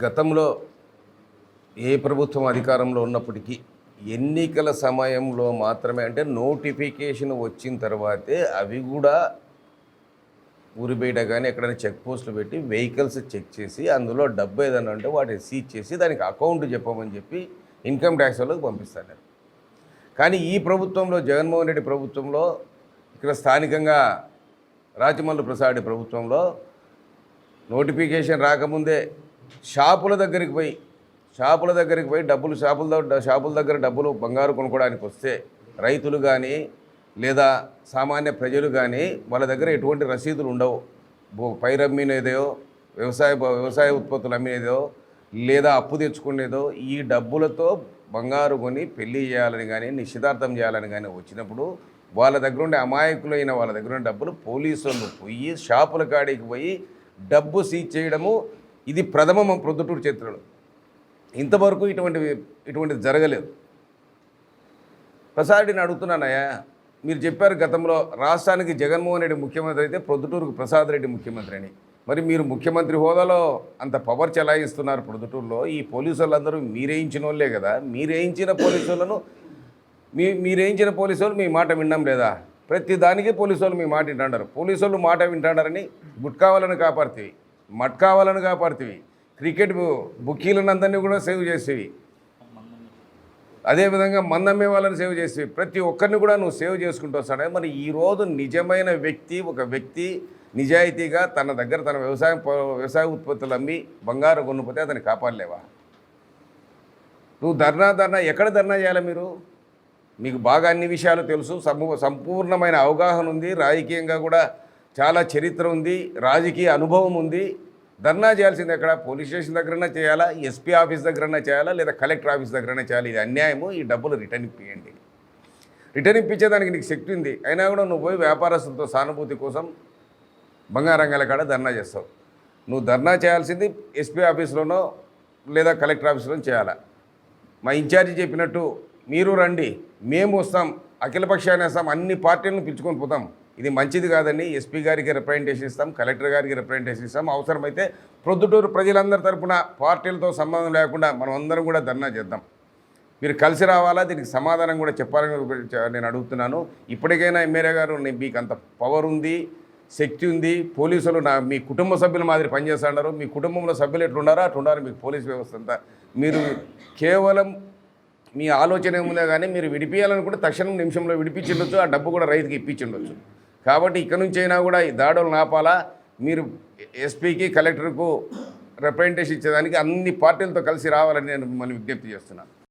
గతంలో ఏ ప్రభుత్వం అధికారంలో ఉన్నప్పటికీ ఎన్నికల సమయంలో మాత్రమే అంటే నోటిఫికేషన్ వచ్చిన తర్వాతే అవి కూడా ఊరి బయట కానీ ఎక్కడైనా చెక్ పోస్టులు పెట్టి వెహికల్స్ చెక్ చేసి అందులో డబ్బు ఏదైనా ఉంటే వాటిని సీజ్ చేసి దానికి అకౌంట్ చెప్పమని చెప్పి ఇన్కమ్ ట్యాక్స్ వాళ్ళకి పంపిస్తాను కానీ ఈ ప్రభుత్వంలో జగన్మోహన్ రెడ్డి ప్రభుత్వంలో ఇక్కడ స్థానికంగా రాజమల్లు ప్రసాద్ ప్రభుత్వంలో నోటిఫికేషన్ రాకముందే షాపుల దగ్గరికి పోయి షాపుల దగ్గరికి పోయి డబ్బులు షాపుల షాపుల దగ్గర డబ్బులు బంగారు కొనుక్కోవడానికి వస్తే రైతులు కానీ లేదా సామాన్య ప్రజలు కానీ వాళ్ళ దగ్గర ఎటువంటి రసీదులు ఉండవు. పైరు అమ్మినేదో వ్యవసాయ వ్యవసాయ ఉత్పత్తులు అమ్మినేదో లేదా అప్పు తెచ్చుకునేదో ఈ డబ్బులతో బంగారు కొని పెళ్ళి చేయాలని కానీ నిశ్చితార్థం చేయాలని కానీ వచ్చినప్పుడు వాళ్ళ దగ్గర ఉండే అమాయకులైన వాళ్ళ దగ్గర ఉన్న డబ్బులు పోలీసు వాళ్ళు పోయి షాపుల కాడికి పోయి డబ్బు సీజ్ చేయడము ఇది ప్రథమ ప్రొద్దుటూరు చరిత్రలో. ఇంతవరకు ఇటువంటి ఇటువంటిది జరగలేదు. ప్రసాద్ రెడ్డిని అడుగుతున్నానయ్యా మీరు చెప్పారు గతంలో రాష్ట్రానికి జగన్మోహన్ రెడ్డి ముఖ్యమంత్రి అయితే ప్రొద్దుటూరుకు ప్రసాద్ రెడ్డి ముఖ్యమంత్రి అని. మరి మీరు ముఖ్యమంత్రి హోదాలో అంత పవర్ చెలాయిస్తున్నారు ప్రొద్దుటూరులో. ఈ పోలీసు వాళ్ళందరూ మీరేయించిన వాళ్ళే కదా. మీరేయించిన పోలీసు వాళ్ళను మీ మీరేయించిన పోలీసు వాళ్ళు మీ మాట వినడం లేదా? ప్రతి దానికి పోలీసు వాళ్ళు మీ మాట వింటాడారు పోలీసు వాళ్ళు మాట వింటాడారని గుట్కావాలని కాపాడుతాయి మట్కావాలను కాపాడుతీవి. క్రికెట్ బుక్కీలనందరినీ కూడా సేవ్ చేసేవి. అదేవిధంగా మందమ్మే వాళ్ళని సేవ్ చేసేవి. ప్రతి ఒక్కరిని కూడా నువ్వు సేవ్ చేసుకుంటూ సరే మరి ఈరోజు నిజమైన వ్యక్తి ఒక వ్యక్తి నిజాయితీగా తన దగ్గర తన వ్యవసాయం వ్యవసాయ ఉత్పత్తులు అమ్మి బంగారు కొనుక్కోతే అతన్ని కాపాడలేవా? నువ్వు ధర్నా ధర్నా ఎక్కడ ధర్నా చేయాలి మీరు? మీకు బాగా అన్ని విషయాలు తెలుసు. సంపూర్ణమైన అవగాహన ఉంది. రాజకీయంగా కూడా చాలా చరిత్ర ఉంది రాజకీయ అనుభవం ఉంది. ధర్నా చేయాల్సింది ఎక్కడ? పోలీస్ స్టేషన్ దగ్గరన్నా చేయాలా? ఎస్పీ ఆఫీస్ దగ్గరన్నా చేయాలా? లేదా కలెక్టర్ ఆఫీస్ దగ్గరన్నా చేయాలి? ఇది అన్యాయము. ఈ డబ్బులు రిటర్న్ ఇప్పియండి. రిటర్న్ ఇప్పించేదానికి నీకు శక్తి ఉంది. అయినా కూడా నువ్వు పోయి వ్యాపారస్తులతో సానుభూతి కోసం బంగారంగాల కాడ ధర్నా చేస్తావు. నువ్వు ధర్నా చేయాల్సింది ఎస్పీ ఆఫీస్లోనో లేదా కలెక్టర్ ఆఫీస్లోనో చేయాలా? మా ఇన్ఛార్జి చెప్పినట్టు మీరు రండి. మేము వస్తాం. అఖిలపక్షాన్ని వేస్తాం అన్ని పార్టీలను పిలుచుకొని పోతాం. ఇది మంచిది కాదని ఎస్పీ గారికి రిప్రజెంటేషన్ ఇస్తాం కలెక్టర్ గారికి రిప్రజెంటేషన్ ఇస్తాం. అవసరమైతే ప్రొద్దుటూరు ప్రజలందరి తరపున పార్టీలతో సంబంధం లేకుండా మనం అందరం కూడా ధర్నా చేద్దాం. మీరు కలిసి రావాలా? దీనికి సమాధానం కూడా చెప్పాలని నేను అడుగుతున్నాను. ఇప్పటికైనా ఎమ్మెల్యే గారు మీకు అంత పవర్ ఉంది శక్తి ఉంది. పోలీసులు నా మీ కుటుంబ సభ్యుల మాదిరి పనిచేస్తున్నారు మీ కుటుంబంలో సభ్యులు ఎట్లున్నారో? అట్లున్నారు మీకు పోలీస్ వ్యవస్థ అంతా. మీరు కేవలం మీ ఆలోచన ఏముందే కానీ మీరు విడిపించాలనుకుంటే తక్షణం నిమిషంలో విడిపించిండొచ్చు. ఆ డబ్బు కూడా రైతుకి ఇప్పించిండొచ్చు. కాబట్టి ఇక్కడ నుంచి అయినా కూడా ఈ దాడులు నాపాలా? మీరు ఎస్పీకి కలెక్టర్కు రిప్రజెంటేషన్ ఇచ్చేదానికి అన్ని పార్టీలతో కలిసి రావాలని నేను మిమ్మల్ని విజ్ఞప్తి చేస్తున్నాను